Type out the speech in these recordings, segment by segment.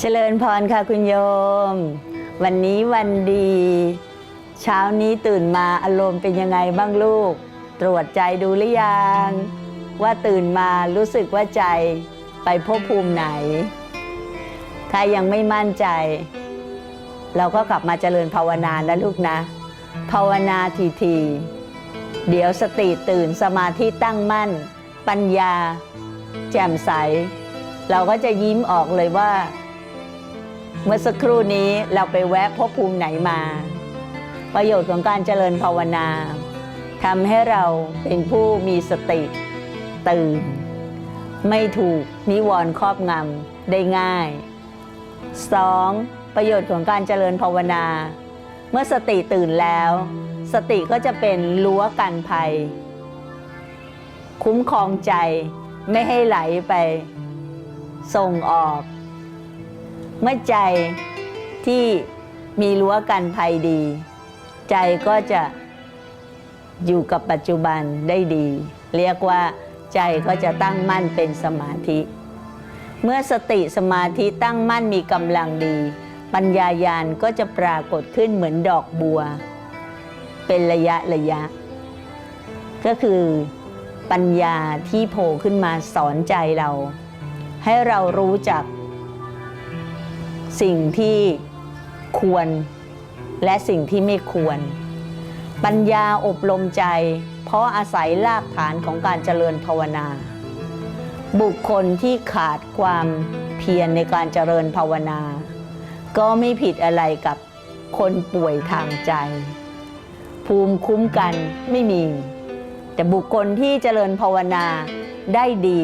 เจริญพรค่ะคุณโยม วันนี้วันดี เช้านี้ตื่นมาอารมณ์เป็นยังไงบ้างลูก ตรวจใจดูหรือยัง ว่าตื่นมารู้สึกว่าใจไปภพภูมิไหน ถ้ายังไม่มั่นใจ เราก็กลับมาเจริญภาวนานะลูกนะ ภาวนาทีทีเดี๋ยวสติตื่นสมาธิตั้งมั่น ปัญญา แจ่มใส เราก็จะยิ้มออกเลยว่า เมื่อสักครู่นี้เราไปแวะพบภูมิไหนมา ประโยชน์ของการเจริญภาวนาทำให้เราเป็นผู้มีสติ ตื่น ไม่ถูกนิวรณ์ครอบงำได้ง่าย 2. ประโยชน์ของการเจริญภาวนา เมื่อสติตื่นแล้ว สติก็จะเป็นรั้วกันภัย คุ้มครองใจไม่ให้ไหลไปส่งออก เมื่อใจที่มีรั้วกันภัยดี ใจก็จะอยู่กับปัจจุบันได้ดี เรียกว่าใจก็จะตั้งมั่นเป็นสมาธิ เมื่อสติสมาธิตั้งมั่นมีกำลังดี ปัญญายาณก็จะปรากฏขึ้นเหมือนดอกบัว เป็นระยะระยะ ก็คือปัญญาที่โผล่ขึ้นมาสอนใจเรา ให้เรารู้จัก สิ่งที่ควรและสิ่งที่ไม่ควร ปัญญาอบรมใจ เพราะอาศัยรากฐานของการเจริญภาวนา บุคคลที่ขาดความเพียรในการเจริญภาวนา ก็ไม่ผิดอะไรกับคนป่วยทางใจ ภูมิคุ้มกันไม่มี แต่บุคคลที่เจริญภาวนาได้ดี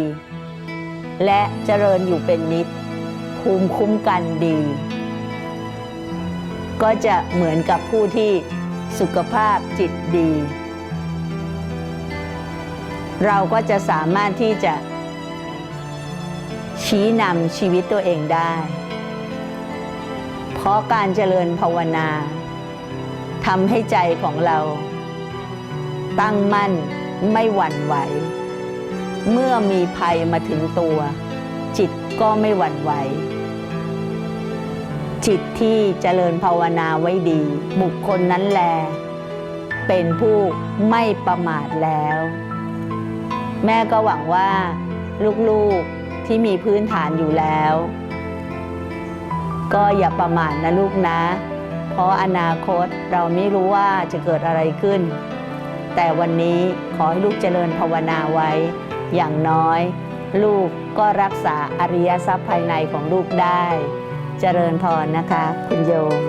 และเจริญอยู่เป็นนิด ภูมิคุ้มกันดี ก็จะเหมือนกับผู้ที่สุขภาพจิตดี เราก็จะสามารถที่จะ ชี้นำชีวิตตัวเองได้ เพราะการเจริญภาวนาทำให้ใจของเรา ตั้งมั่นไม่หวั่นไหว เมื่อมีภัยมาถึงตัว จิต ก็ไม่หวั่นไหว จิตที่เจริญภาวนาไว้ดี บุคคลนั้นแล เป็นผู้ไม่ประมาทแล้ว แม่ก็หวังว่าลูกๆที่มีพื้นฐานอยู่แล้ว ก็อย่าประมาทนะลูกนะ เพราะอนาคตเราไม่รู้ว่าจะเกิดอะไรขึ้น แต่วันนี้ขอให้ลูกเจริญภาวนาไว้อย่างน้อย ลูกก็รักษาอริยทรัพย์ภายในของลูกได้ เจริญพรนะคะ คุณโยม